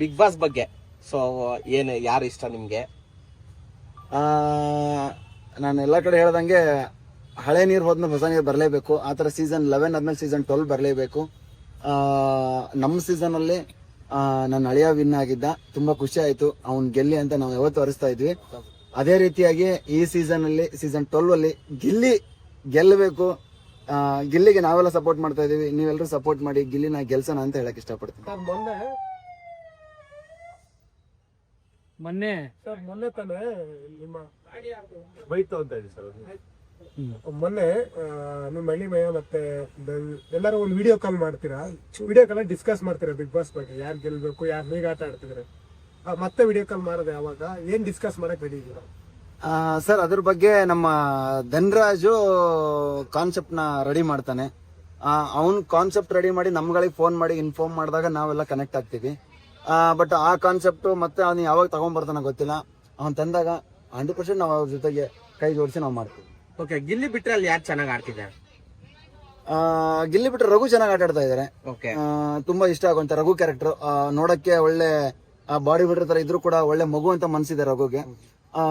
Big boss ಬಗ್ಗೆ. So ಏನು ಯಾರು ಇಷ್ಟ ನಿಮಗೆ? ನಾನು ಎಲ್ಲ ಕಡೆ ಹೇಳ್ದಂಗೆ ಹಳೆ ನೀರು ಹೋದ್ಮೇಲೆ ಹೊಸ ನೀರು ಬರಲೇಬೇಕು. ಆ ಥರ ಸೀಸನ್ ಲೆವೆನ್ ಆದಮೇಲೆ ಸೀಸನ್ ಟ್ವೆಲ್ ಬರಲೇಬೇಕು. ನಮ್ಮ ಸೀಸನಲ್ಲಿ ನನ್ನ ಹಳೆಯ ವಿನ್ ಆಗಿದ್ದ. ತುಂಬಾ ಖುಷಿ ಆಯಿತು. ಅವ್ನು ಗೆಲ್ಲಿ ಅಂತ ನಾವು ಯಾವತ್ತು ಹರಿಸ್ತಾ ಇದ್ವಿ. ಅದೇ ರೀತಿಯಾಗಿ ಈ ಸೀಸನಲ್ಲಿ ಸೀಸನ್ ಟ್ವೆಲ್ವ್ ಅಲ್ಲಿ ಗಿಲ್ಲಿ ಗೆಲ್ಲಬೇಕು ಗಿಲ್ಲಿಗೆ ನಾವೆಲ್ಲ ಸಪೋರ್ಟ್ ಮಾಡ್ತಾ ಇದ್ದೀವಿ. ನೀವೆಲ್ಲರೂ ಸಪೋರ್ಟ್ ಮಾಡಿ ಗಿಲ್ಲಿನ ಗೆಲ್ಸೋಣ ಅಂತ ಹೇಳಕ್ ಇಷ್ಟಪಡ್ತೀನಿ. ಮೊನ್ನೆ ಮೊನ್ನೆ ಸರ್ ಮೊನ್ನೆ ತಾನೇ ನಿಮ್ಮ ಬೈತು ಅಂತ ಹೇಳಿ ಸರ್ ಮೊನ್ನೆ ನಿಮ್ಮ ಹಳ್ಳಿ ಮೇಯ ಮತ್ತೆ ಎಲ್ಲರೂ ಒಂದು ವಿಡಿಯೋ ಕಾಲ್ ಮಾಡ್ತೀರಾ? ವಿಡಿಯೋ ಕಾಲ್ ಡಿಸ್ಕಸ್ ಮಾಡ್ತೀರಾ ಬಿಗ್ ಬಾಸ್ ಬಗ್ಗೆ? ಯಾರು ಗೆಲ್ಬೇಕು ಯಾರು ಹೇಗೆ ಆಟ ಆಡ್ತಿದ್ರೆ? ಮತ್ತೆ ವಿಡಿಯೋ ಕಾಲ್ ಮಾಡೋದು ಯಾವಾಗ? ಏನ್ ಡಿಸ್ಕಸ್ ಮಾಡಕ್ ರೆಡಿ ಇದ್ದೀರಾ? ಸರ್ ಅದ್ರ ಬಗ್ಗೆ ನಮ್ಮ ಧನ್ರಾಜು ಕಾನ್ಸೆಪ್ಟ್ನ ರೆಡಿ ಮಾಡ್ತಾನೆ. ಅವನ್ ಕಾನ್ಸೆಪ್ಟ್ ರೆಡಿ ಮಾಡಿ ನಮ್ಗಳಿಗೆ ಫೋನ್ ಮಾಡಿ ಇನ್ಫಾರ್ಮ್ ಮಾಡಿದಾಗ ನಾವೆಲ್ಲ ಕನೆಕ್ಟ್ ಆಗ್ತೀವಿ. ಬಟ್ ಆ ಕಾನ್ಸೆಪ್ಟು ಮತ್ತೆ ಅವ್ನು ಯಾವಾಗ ತಗೊಂಡ್ಬರ್ತಾನ ಗೊತ್ತಿಲ್ಲ. ಅವ್ನು ತಂದಾಗ ಹಂಡ್ರೆಡ್ ಪರ್ಸೆಂಟ್ ನಾವು ಅವ್ರ ಜೊತೆಗೆ ಕೈ ಜೋಡಿಸಿ ನಾವು ಮಾಡ್ತೀವಿ. ಓಕೆ ಗಿಲ್ಲಿ ಬಿಟ್ರೆ ಅಲ್ಲಿ ಯಾರು ಚೆನ್ನಾಗಿ ಆಡ್ತಿದ್ದಾರೆ? ಆ, ಗಿಲ್ಲಿ ಬಿಟ್ಟರೆ ರಘು ಚೆನ್ನಾಗಿ ಆಟ ಆಡ್ತಾ ಇದಾರೆ. ಓಕೆ ಆ, ತುಂಬಾ ಇಷ್ಟ ಆಗುವಂತ ರಘು ಕ್ಯಾರೆಕ್ಟರ್ ನೋಡಕ್ಕೆ ಒಳ್ಳೆ ಬಾಡಿ ಬಿಲ್ಡರ್ ತರ ಇದ್ರು ಕೂಡ ಒಳ್ಳೆ ಮಗು ಅಂತ ಮನ್ಸಿದೆ ರಘುಗೆ. ಆ,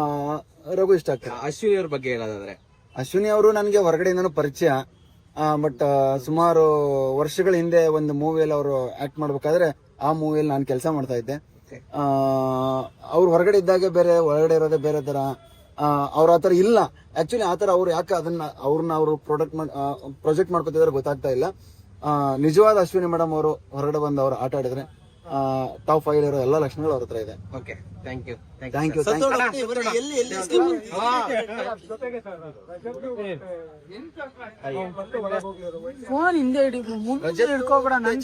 ರಘು ಇಷ್ಟ ಆಗ್ತದೆ. ಅಶ್ವಿನಿ ಅವ್ರ ಬಗ್ಗೆ ಹೇಳೋದಾದ್ರೆ. ಅಶ್ವಿನಿ ಅವರು ನನಗೆ ಹೊರಗಡೆಯಿಂದ ಪರಿಚಯ. ಬಟ್ ಸುಮಾರು ವರ್ಷಗಳ ಹಿಂದೆ ಒಂದು ಮೂವಿಯಲ್ಲಿ ಅವರು ಆಕ್ಟ್ ಮಾಡ್ಬೇಕಾದ್ರೆ ಆ ಮೂವಿಯಲ್ಲಿ ನಾನು ಕೆಲಸ ಮಾಡ್ತಾ ಇದ್ದೆ. ಅವ್ರು ಹೊರಗಡೆ ಇದ್ದಾಗೆ ಬೇರೆ ಒಳಗಡೆ ಇರೋದೇ ಬೇರೆ ಥರ ಅವ್ರು ಆ ಥರ ಇಲ್ಲ. ಆ್ಯಕ್ಚುಲಿ ಆ ಥರ ಅವ್ರು ಯಾಕೆ ಅದನ್ನ ಅವ್ರನ್ನ ಅವರು ಪ್ರೊಡಕ್ಟ್ ಪ್ರೊಜೆಕ್ಟ್ ಮಾಡ್ಕೊತಿದ್ರೆ ಗೊತ್ತಾಗ್ತಾ ಇಲ್ಲ. ನಿಜವಾದ ಅಶ್ವಿನಿ ಮೇಡಮ್ ಅವರು ಹೊರಗಡೆ ಬಂದು ಅವ್ರು ಆಟ ಆಡಿದ್ರೆ ಟಾಪ್ ಫೈವ್ ಇರೋ ಎಲ್ಲ ಲಕ್ಷಣಗಳು ಅವ್ರ ಹತ್ರ ಇದೆ. Okay thank you thank you phone ಹಿಂದೆ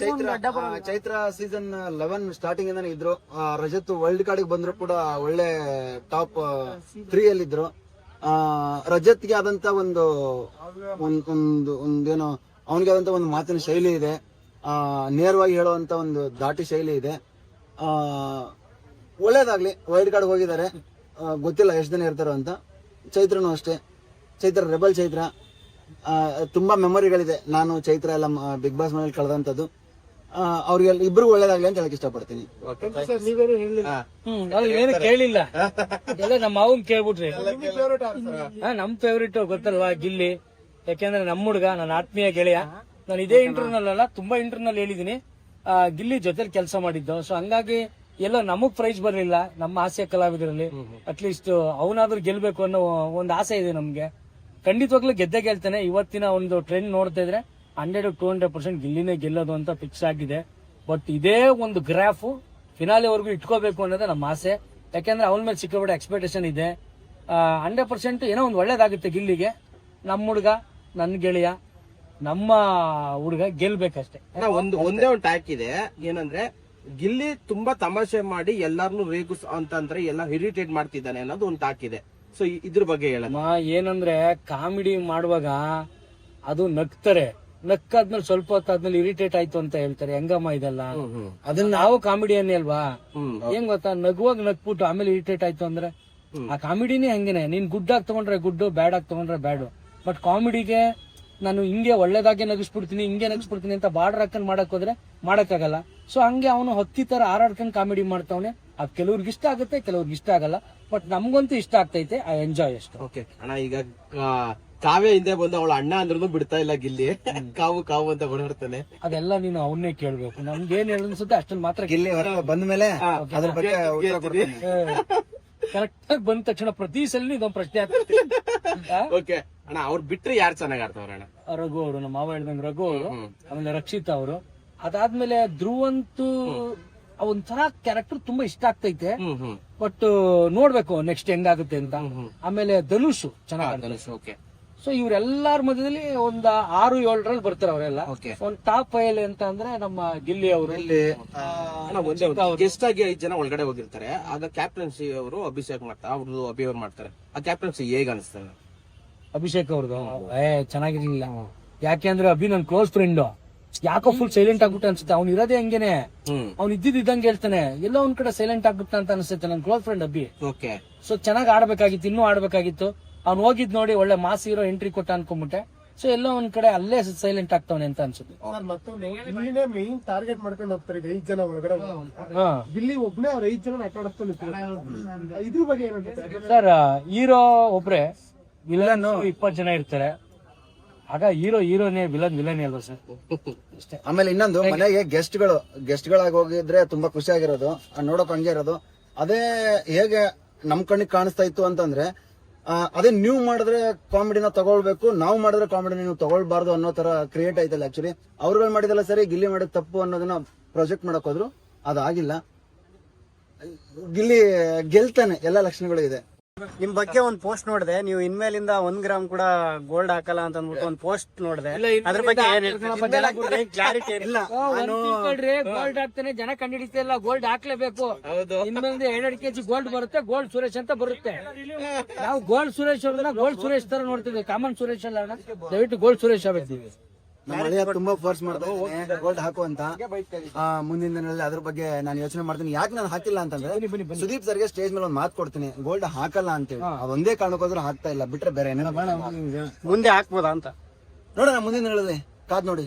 ಚೈತ್ರ ಅಡ್ಡ ಆ, ಚೈತ್ರ ಸೀಸನ್ ಲೆವೆನ್ ಸ್ಟಾರ್ಟಿಂಗ್ ಇಂದಾನೆ ಇದ್ರು. ರಜತ್ ವರ್ಲ್ಡ್ ಕಾರ್ಡ್ ಬಂದ್ರು ಕೂಡ ಒಳ್ಳೆ ಟಾಪ್ ತ್ರೀ ಅಲ್ಲಿ ಇದ್ರು ಆ, ರಜತ್ಗೆ ಆದಂತ ಒಂದು ಒಂದ್- ಒಂದು ಒಂದೇನೋ ಅವನಿಗೆ ಆದಂತ ಒಂದು ಮಾತಿನ ಶೈಲಿ ಇದೆ. ನೇರವಾಗಿ ಹೇಳುವಂತ ಒಂದು ದಾಟಿ ಶೈಲಿ ಇದೆ. ಆ, ಒಳ್ಳೇದಾಗ್ಲಿ ವೈಲ್ಡ್ ಕಾರ್ಡ್ ಹೋಗಿದ್ದಾರೆ. ಗೊತ್ತಿಲ್ಲ ಎಷ್ಟು ದಿನ ಇರ್ತಾರೋ ಅಂತ. ಚೈತ್ರನು ಅಷ್ಟೇ. ಚೈತ್ರ ರೆಬಲ್ ಚೈತ್ರ. ಆ, ತುಂಬಾ ಮೆಮೊರಿಗಳಿದೆ ನಾನು ಚೈತ್ರ ಎಲ್ಲ ಬಿಗ್ ಬಾಸ್ ಮನೇಲಿ ಕಳೆದಂತದ್ದು. ಅವ್ರಿಗೆಲ್ಲ ಇಬ್ರಿಗೂ ಒಳ್ಳೇದಾಗ್ಲಿ ಅಂತ ಹೇಳಕ್ ಇಷ್ಟಪಡ್ತೀನಿ. ಏನು ಕೇಳಿಲ್ಲ. ಎಲ್ಲ ನಮ್ಮ ಮಾವನ್ ಕೇಳ್ಬಿಟ್ರಿ. ಫೇವ್ರೇಟ್ ಹಾ, ನಮ್ ಫೇವ್ರೇಟ್ ಗೊತ್ತಲ್ವಾ ಗಿಲ್ಲಿ? ಯಾಕೆಂದ್ರೆ ನಮ್ಮ ಹುಡುಗ ನನ್ನ ಆತ್ಮೀಯ ಗೆಳೆಯ. ನಾನು ಇದೇ ಇಂಟರ್ನಲ್ ಅಲ್ಲ ತುಂಬಾ ಇಂಟರ್ನಲ್ ಹೇಳಿದೀನಿ. ಗಿಲ್ಲಿ ಜೊತೆಲಿ ಕೆಲಸ ಮಾಡಿದ್ದು. ಸೊ ಹಂಗಾಗಿ ಎಲ್ಲ ನಮಗ್ ಪ್ರೈಸ್ ಬರಲಿಲ್ಲ ನಮ್ಮ ಆಸೆ ಕಲಾವಿದರಲ್ಲಿ. ಅಟ್ಲೀಸ್ಟ್ ಅವನಾದ್ರೂ ಗೆಲ್ಬೇಕು ಅನ್ನೋ ಒಂದು ಆಸೆ ಇದೆ ನಮ್ಗೆ. ಖಂಡಿತವಾಗ್ಲೂ ಗೆದ್ದೆ ಗೆಲ್ತಾನೆ. ಇವತ್ತಿನ ಒಂದು ಟ್ರೆಂಡ್ ನೋಡ್ತಾ ಇದ್ರೆ ಹಂಡ್ರೆಡ್ ಟು ಹಂಡ್ರೆಡ್ ಪರ್ಸೆಂಟ್ ಗಿಲ್ಲಿನೇ ಗೆಲ್ಲೋದು ಅಂತ ಫಿಕ್ಸ್ ಆಗಿದೆ. ಬಟ್ ಇದೇ ಒಂದು ಗ್ರಾಫ್ ಫಿನಾಲೆವರೆಗೂ ಇಟ್ಕೋಬೇಕು ಅನ್ನೋದೇ ನಮ್ಮ ಆಸೆ. ಯಾಕೆಂದ್ರೆ ಅವನ ಮೇಲೆ ಸಿಕ್ಕಾಪಟ್ಟೆ ಎಕ್ಸ್ಪೆಕ್ಟೇಷನ್ ಇದೆ. ಹಂಡ್ರೆಡ್ ಪರ್ಸೆಂಟ್ ಏನೋ ಒಂದು ಒಳ್ಳೇದಾಗುತ್ತೆ ಗಿಲ್ಲಿಗೆ. ನಮ್ಮ ಹುಡುಗ ನನ್ನ ಗೆಳೆಯ ನಮ್ಮ ಹುಡುಗ ಗೆಲ್ಬೇಕಷ್ಟೇ. ಒಂದು ಒಂದೇ ಒಂದು ಟ್ಯಾಕ್ ಇದೆ ಏನಂದ್ರೆ ಗಿಲ್ಲಿ ತುಂಬಾ ತಮಾಷೆ ಮಾಡಿ ಎಲ್ಲಾರ್ನು ರೇಗುಸ್ ಅಂತಂದ್ರೆ ಎಲ್ಲ ಇರಿಟೇಟ್ ಮಾಡ್ತಿದ್ದಾನೆ ಅನ್ನೋದು ಒಂದು ಟಾಕ್ ಇದೆ. ಸೊ ಇದ್ರ ಬಗ್ಗೆ ಹೇಳ ಏನಂದ್ರೆ ಕಾಮಿಡಿ ಮಾಡುವಾಗ ಅದು ನಗ್ತಾರೆ. ನಕ್ಕಾದ್ಮೇಲೆ ಸ್ವಲ್ಪ ಹೊತ್ತಾದ್ಮೇಲೆ ಇರಿಟೇಟ್ ಆಯ್ತು ಅಂತ ಹೇಳ್ತಾರೆ. ಹೆಂಗಮ್ಮ ಇದೆಲ್ಲ? ಅದನ್ನ ನಾವು ಕಾಮಿಡಿಯನ್ನೇ ಅಲ್ವಾ? ಹೆಂಗ್ ಏನ್ ಗೊತ್ತಾ? ನಗುವಾಗ ನಗ್ಬಿಟ್ಟು ಆಮೇಲೆ ಇರಿಟೇಟ್ ಆಯ್ತು ಅಂದ್ರೆ? ಆ ಕಾಮಿಡಿನೇ ಹಂಗೇನೆ. ನೀನ್ ಗುಡ್ ಆಗಿ ತಗೊಂಡ್ರೆ ಗುಡ್ಡು ಬ್ಯಾಡ್ ಆಗಿ ತಗೊಂಡ್ರೆ ಬ್ಯಾಡು. ಬಟ್ ಕಾಮಿಡಿಗೆ ನಾನು ಹಿಂಗೆ ಒಳ್ಳೇದಾಗೆ ನಗಿಸ್ಬಿಡ್ತೀನಿ ಹಿಂಗೆ ನಗಿಸ್ಬಿಡ್ತೀನಿ ಅಂತ ಬಾರ್ಡರ್ ಹಾಕೊಂಡ್ ಮಾಡಕ್ ಹೋದ್ರೆ ಮಾಡಕ್ಕಾಗಲ್ಲ. ಸೊ ಹಂಗೆ ಅವನು ಹತ್ತಿ ತರ ಹಾರಾಡ್ಕೊಂಡು ಕಾಮಿಡಿ ಮಾಡ್ತಾವನೆ. ಅದ್ ಕೆಲವ್ರಿಗೆ ಇಷ್ಟ ಆಗುತ್ತೆ ಕೆಲವ್ರಿಗೆ ಇಷ್ಟ ಆಗಲ್ಲ. ಬಟ್ ನಮ್ಗಂತೂ ಇಷ್ಟ ಆಗ್ತೈತೆ ಐ ಎಂಜಾಯ್ ಅಷ್ಟು. ಓಕೆ ಅಣ್ಣ ಈಗ ಕಾವೇ ಕಾವ್ಯ ಹಿಂದೆ ಬಂದು ಅವಳ ಅಣ್ಣ ಅಂದ್ರೂ ಬಿಡ್ತಾ ಇಲ್ಲ ಗಿಲ್ಲಿ. ಕಾವು ಕಾವು ಅಂತ ಓಡಾಡ್ತಾನೆ. ಅದೆಲ್ಲ ನೀನು ಅವನ್ನೇ ಕೇಳ್ಬೇಕು. ನಮ್ಗೆ ಏನ್ ಹೇಳ ಅನ್ಸುತ್ತೆ ಅಷ್ಟೊಂದು ಮಾತ್ರ ಗಿಲ್ಲಿ ಹೊರ ಬಂದ ಮೇಲೆ ಅದ್ರ ಬಗ್ಗೆ ಕರೆಕ್ಟ್ ಆಗಿ ಬಂದ ತಕ್ಷಣ ಪ್ರತಿ ಸಲ ಇದೊಂದು ಪ್ರಶ್ನೆ ಓಕೆ ಅಣ್ಣ ಅವ್ರು ಬಿಟ್ರೆ ಯಾರು ಚೆನ್ನಾಗಿ ಆಡ್ತಾವ್ರ ಅಣ್ಣ? ರಘು ಅವರು ನಮ್ಮ ಮಾವ ಹೇಳ್ದಂಗೆ ರಘು ಅವರು ಆಮೇಲೆ ರಕ್ಷಿತಾ ಅವರು. ಅದಾದ್ಮೇಲೆ ಧ್ರುವಂತೂ ಒಂಥರ ಕ್ಯಾರೆಕ್ಟರ್ ತುಂಬಾ ಇಷ್ಟ ಆಗ್ತೈತೆ. ಬಟ್ ನೋಡ್ಬೇಕು ನೆಕ್ಸ್ಟ್ ಹೆಂಗಾಗುತ್ತೆ ಅಂತ. ಆಮೇಲೆ ಧನುಷ್ ಚೆನ್ನಾಗಿ ಧನುಷ್ ಓಕೆ ಸೊ ಇವ್ರೆಲ್ಲಾರ ಮಧ್ಯದಲ್ಲಿ ಒಂದ್ ಆರು ಏಳರಲ್ಲಿ ಬರ್ತಾರೆ ಅವರೆಲ್ಲ. ಒಂದ್ ಟಾಪ್ ಫೈಲ್ ಅಂತ ಅಂದ್ರೆ ನಮ್ಮ ಗಿಲ್ಲಿ ಅವರು. ಅಣ್ಣ ಒಂದೇ ಒಂದು. ಗೆಸ್ಟ್ ಆಗಿ ಐದು ಜನ ಒಳಗಡೆ ಹೋಗಿರ್ತಾರೆ. ಆಗ ಕ್ಯಾಪ್ಟನ್ಸಿ ಅವರು ಅಭಿಷೇಕ್ ಮಾಡ್ತಾರೆ ಅವ್ರದ್ದು ಅಭಿವರ್ ಮಾಡ್ತಾರೆ. ಆ ಕ್ಯಾಪ್ಟನ್ಸಿ ಹೇಗ್ ಅನಿಸ್ತದೆ? ಅಭಿಷೇಕ್ ಅವ್ರದ್ದು. ಏ ಚೆನ್ನಾಗಿರ್ಲಿಲ್ಲ. ಯಾಕೆಂದ್ರೆ ಅಭಿ ನನ್ ಕ್ಲೋಸ್ ಫ್ರೆಂಡ್ ಯಾಕೋ ಫುಲ್ ಸೈಲೆಂಟ್ ಆಗ್ಬಿಟ್ಟೆ ಅನ್ಸುತ್ತೆ. ಅವ್ನು ಇರೋದೇ ಹಂಗೇನೆ. ಅವ್ನ್ ಇದ್ದಿದ್ ಇದ್ದಂಗೆ ಹೇಳ್ತಾನೆ. ಎಲ್ಲೋ ಒಂದ್ ಕಡೆ ಸೈಲೆಂಟ್ ಆಗ್ಬಿಟ್ಟ ಅಂತ ಅನ್ಸುತ್ತೆ ನನ್ close friend Abhi. Okay. So ಚೆನ್ನಾಗ್ ಆಡ್ಬೇಕಾಗಿತ್ತು ಇನ್ನೂ ಆಡ್ಬೇಕಾಗಿತ್ತು. ಅವ್ನ್ ಹೋಗಿದ್ ನೋಡಿ ಒಳ್ಳೆ ಮಾಸ್ ಹೀರೋ ಎಂಟ್ರಿ ಕೊಟ್ಟ ಅನ್ಕೊಂಬಿಟ್ಟೆ. ಸೊ ಎಲ್ಲೋ ಒಂದ್ ಕಡೆ ಅಲ್ಲೇ ಸೈಲೆಂಟ್ ಆಗ್ತಾವನೆ ಅಂತ ಅನ್ಸುತ್ತೆ. ಮತ್ತೊಂದು ಮೇನ್ ಟಾರ್ಗೆಟ್ ಮಾಡ್ಕೊಂಡು ಹೋಗ್ತಾರೆ ಈಗ ಐದ್ ಜನ ಒಳಗಡೆ. ಹಾ. ಇಲ್ಲಿ ಒಬ್ನೇ ಅವ್ರ ಐದ್ ಜನ ಆಟ ಇದ್ರ ಬಗ್ಗೆ ಏನಂತ ಸರ್ ಹೀರೋ ಒಬ್ರೆ ವಿಲನ್ ಇಪ್ಪತ್ತು ಜನ ಇರ್ತಾರೆ. ಆಗ ಹೀರೋ ಹೀರೋನೇ ವಿಲನ್ ವಿಲನ್ ಅಲ್ವಾ ಸರ್? ಅಷ್ಟೇ. ಆಮೇಲೆ ಇನ್ನೊಂದು ಮನೆಗೆ ಗೆಸ್ಟ್ಗಳು ಗೆಸ್ಟ್ ಗಳಾಗಿ ಹೋಗಿದ್ರೆ ತುಂಬಾ ಖುಷಿ ಆಗಿರೋದು ನೋಡಕ್ ಹಂಗೆ ಇರೋದು. ಅದೇ ಹೇಗೆ ನಮ್ ಕಣ್ಣಿಗೆ ಕಾಣಿಸ್ತಾ ಇತ್ತು ಅಂತಂದ್ರೆ ಅದೇ ನೀವು ಮಾಡಿದ್ರೆ ಕಾಮಿಡಿನ ತಗೊಳ್ಬೇಕು ನಾವು ಮಾಡಿದ್ರೆ ಕಾಮಿಡಿ ನೀವು ತಗೊಳ್ಬಾರ್ದು ಅನ್ನೋ ತರ ಕ್ರಿಯೇಟ್ ಆಯ್ತಲ್ಲ ಆಕ್ಚುಲಿ ಅವ್ರುಗಳು ಮಾಡಿದಲ್ಲ ಸರಿ ಗಿಲ್ಲಿ ಮಾಡಿದ ತಪ್ಪು ಅನ್ನೋದನ್ನ ಪ್ರೊಜೆಕ್ಟ್ ಮಾಡಕ್ ಹೋದ್ರು. ಅದಾಗಿಲ್ಲ. ಗಿಲ್ಲಿ ಗೆಲ್ತಾನೆ ಎಲ್ಲ ಲಕ್ಷಣಗಳು ಇದೆ. ನಿಮ್ ಬಗ್ಗೆ ಒಂದ್ ಪೋಸ್ಟ್ ನೋಡಿದೆ. ನೀವು ಇನ್ಮೇಲಿಂದ ಒಂದ್ ಗ್ರಾಮ್ ಕೂಡ ಗೋಲ್ಡ್ ಹಾಕಲ್ಲ ಅಂತ ಅಂದ್ಬಿಟ್ಟು ಒಂದ್ ಪೋಸ್ಟ್ ನೋಡಿದೆ. ಅದ್ರ ಬಗ್ಗೆ ಏನ್ ಕ್ಲಾರಿಟಿ ಇಲ್ಲ ನಾನು ಗೋಲ್ಡ್ ಹಾಕ್ತಾನೆ ಜನ ಕಂಡಿಡಿತಿಲ್ಲ ಗೋಲ್ಡ್ ಹಾಕ್ಲೇಬೇಕು. ಇನ್ಮೇಲೆ ಎರಡೆರಡು ಕೆಜಿ ಗೋಲ್ಡ್ ಬರುತ್ತೆ ಗೋಲ್ಡ್ ಸುರೇಶ್ ಅಂತ ಬರುತ್ತೆ. ನಾವು ಗೋಲ್ಡ್ ಸುರೇಶ್ ಅವ್ರನ್ನ ಗೋಲ್ಡ್ ಸುರೇಶ್ ತರ ನೋಡ್ತಿದ್ವಿ ಕಾಮನ್ ಸುರೇಶ್ ಅಲ್ಲ ಅಣ್ಣ. ದಯವಿಟ್ಟು ಗೋಲ್ಡ್ ಸುರೇಶ್ ಆಗ್ಬೇಕು ನಮ್ಮ ಅಳಿಯ ತುಂಬಾ ಫೋರ್ಸ್ ಮಾಡ್ತಾ ಇದ್ದಾನೆ. ಗೋಲ್ಡ್ ಹಾಕು ಅಂತ. ಆ, ಮುಂದಿನ ದಿನಗಳಲ್ಲಿ ಅದ್ರ ಬಗ್ಗೆ ನಾನು ಯೋಚನೆ ಮಾಡ್ತೀನಿ. ಯಾಕೆ ನಾನು ಹಾಕಿಲ್ಲ ಅಂತಂದ್ರೆ ಸುದೀಪ್ ಸರ್ಗೆ ಸ್ಟೇಜ್ ಮೇಲೆ ಒಂದು ಮಾತು ಕೊಡ್ತೀನಿ. ಗೋಲ್ಡ್ ಹಾಕಲ್ಲ ಅಂತೇಳಿ. ಒಂದೇ ಕಾರಣಕ್ಕೋಸ್ಕರ ಹಾಕ್ತಾ ಇಲ್ಲ. ಬಿಟ್ರೆ ಬೇರೆ ಏನೇನೋ ಮುಂದೆ ಹಾಕ್ಬೋದಾ ಅಂತ? ನೋಡೋಣ ಮುಂದಿನ ದಿನಗಳಲ್ಲಿ. ಕಾದ್ ನೋಡಿ.